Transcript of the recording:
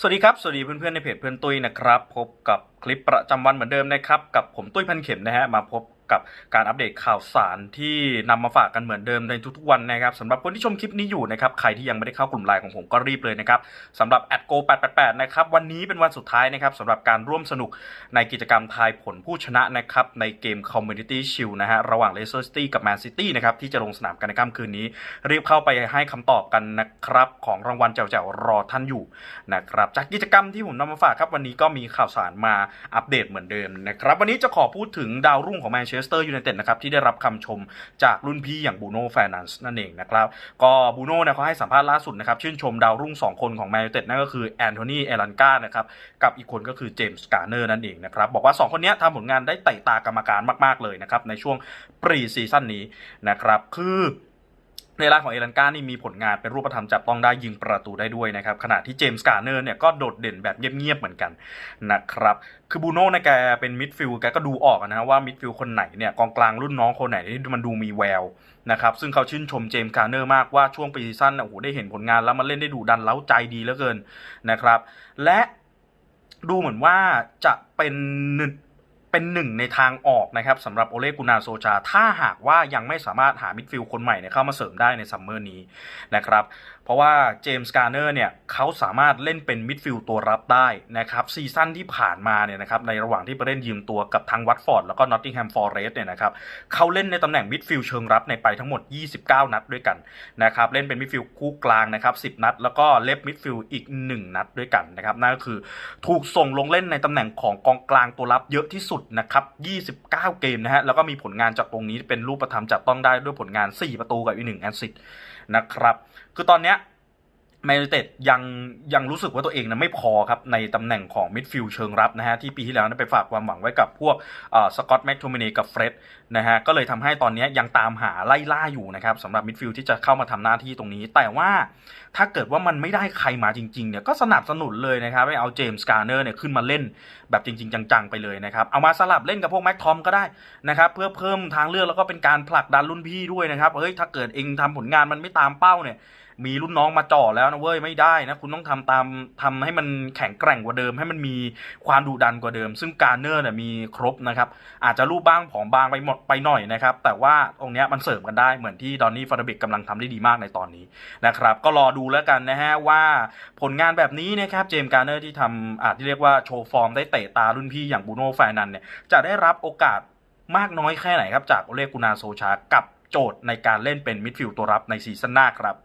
สวัสดีครับ สวัสดีเพื่อนๆในเพจเพื่อนตุ้ยนะครับ พบกับคลิปประจำวันเหมือนเดิมนะครับ กับผมตุ้ยพันเข็มนะฮะ มาพบ กับการอัปเดตข่าวสารที่นำมาฝากกันเหมือนเดิมในทุกๆวันนะครับสำหรับคนที่ชมคลิปนี้อยู่นะครับใครที่ยังไม่ได้เข้ากลุ่มไลน์ของผมก็รีบเลยนะครับสำหรับ a d g o 888นะครับวันนี้เป็นวันสุดท้ายนะครับสำหรับการร่วมสนุกในกิจกรรมทายผลผู้ชนะนะครับในเกม Community Shield นะฮะระหว่าง Leicester City กับ Man City นะครับที่จะลงสนามกันในค่ำคืนนี้ รีบเข้าไปให้คำตอบกันนะครับของรางวัลแจ๋วๆรอท่านอยู่นะครับจากกิจกรรมที่ผมนำมาฝากครับวันนี้ก็มีข่าวสารมาอัปเดตเหมือนเดิมนะครับวันนี้จะขอพูดถึงดาวรุ่งของแมนเชสสเตอร์ยูไนเต็ดนะครับที่ได้รับคำชมจากรุ่นพี่อย่างบูโน่แฟร์นันส์นั่นเองนะครับก็บูโน่เนี่ยเขาให้สัมภาษณ์ล่าสุดนะครับชื่นชมดาวรุ่ง 2 คนของแมนยูเต็ดนั่นก็คือแอนโทนีเอลันกานะครับกับอีกคนก็คือเจมส์การ์เนอร์นั่นเองนะครับบอกว่า 2 คนนี้ทำผลงานได้เตะตากรรมการมาก ๆเลยนะครับในช่วงปรีซีซั่นนี้นะครับคือ ในรายของเอลันกานี่มีผลงานเป็นรูปธรรมจับต้องได้ยิงประตูได้ด้วยนะครับขณะที่เจมส์การ์เนอร์เนี่ยก็โดดเด่นแบบเงียบๆเหมือนกันนะครับคือบูโน่เนี่ยแกเป็นมิดฟิลด์แกก็ดูออกนะว่ามิดฟิลด์คนไหนเนี่ยกองกลางรุ่นน้องคนไหนที่มันดูมีแววนะครับซึ่งเขาชื่นชมเจมส์การ์เนอร์มากว่าช่วงปีซีซั่นน่ะโอ้โหได้เห็นผลงานแล้วมันเล่นได้ดูดันเล้าใจดีเหลือเกินนะครับและดูเหมือนว่าจะเป็นหนึ่ง เป็นหนึ่งในทางออกนะครับสำหรับโอเลกุนาโซชา ถ้าหากว่ายังไม่สามารถหามิดฟิลด์คนใหม่เนี่ยเข้ามาเสริมได้ในซัมเมอร์นี้นะครับเพราะว่าเจมส์การ์เนอร์เนี่ยเขาสามารถเล่นเป็นมิดฟิลด์ตัวรับได้นะครับซีซั่นที่ผ่านมาเนี่ยนะครับในระหว่างที่ไปเล่นยืมตัวกับทางวัตฟอร์ดแล้วก็นอตติงแฮมฟอร์เรสต์เนี่ยนะครับเขาเล่นในตำแหน่งมิดฟิลด์เชิงรับในไปทั้งหมด 29 นัดด้วยกันนะครับเล่นเป็นมิดฟิลด์คู่กลางนะครับ10 นัด แล้วก็เลฟมิดฟิลด์อีก 1 นัดด้วยกันนะครับนั่นก็คือถูกส่งลงเล่นในตำแหน่งของกองกลางตัวรับเยอะที่สุดนะครับ 29 เกมนะฮะ แล้วก็มีผลงานจากตรงนี้เป็นรูปธรรมจับต้องได้ด้วยผลงาน 4 ประตูกับอีกหนึ่งแอสซิสต์นะครับ คือตอนเนี้ย แมนยูเต็ดยังยังรู้สึกว่าตัวเองนะไม่พอครับ ในตำแหน่งของมิดฟิลด์เชิงรับนะฮะ ที่ปีที่แล้วนะไปฝากความหวังไว้กับพวกสกอตแม็กโทมินีกับเฟร็ดนะฮะ ก็เลยทำให้ตอนนี้ยังตามหาไล่ล่าอยู่นะครับสำหรับมิดฟิลด์ที่จะเข้ามาทำหน้าที่ตรงนี้ แต่ว่าถ้าเกิดว่ามันไม่ได้ใครมาจริงๆเนี่ยก็สนับสนุนเลยนะครับให้เอาเจมส์การ์เนอร์เนี่ยขึ้นมาเล่นแบบจริง ๆ จังๆไปเลยนะครับเอามาสลับเล่นกับพวกแม็กทอมก็ได้นะครับเพื่อเพิ่มทางเลือกแล้วก็เป็นการผลักดันรุ่นพี่ด้วยนะครับเฮ้ยถ้าเกิดเองทำผลงานมันไม่ตามเป้าเนี่ย มีรุ่นน้องมาจ่อแล้วนะเว้ยไม่ได้นะคุณต้องทำตามทำให้มันแข็งแกร่งกว่าเดิม ให้มันมีความดุดันกว่าเดิม ซึ่งการเนอร์เนี่ยมีครบนะครับอาจจะรูปบ้างผอมบางไปหมดไปหน่อยนะครับแต่ว่าตรงเนี้ยมันเสริมกันได้เหมือนที่ดอนนี่ฟาร์บิกกำลังทำได้ดีมากในตอนนี้นะครับก็รอดูแล้วกันนะฮะว่าผลงานแบบนี้นะครับเจมส์การเนอร์ที่ทำอาจที่เรียกว่าโชว์ฟอร์มได้เตะตารุ่นพี่อย่างบูโน่แฟร์นันเนี่ยจะได้รับโอกาสมากน้อยแค่ไหนครับจากโอเลกุนาโซชากับโจทย์ในการเล่นเป็นมิดฟิลด์ตัวรับในซีซั่นหน้าครับ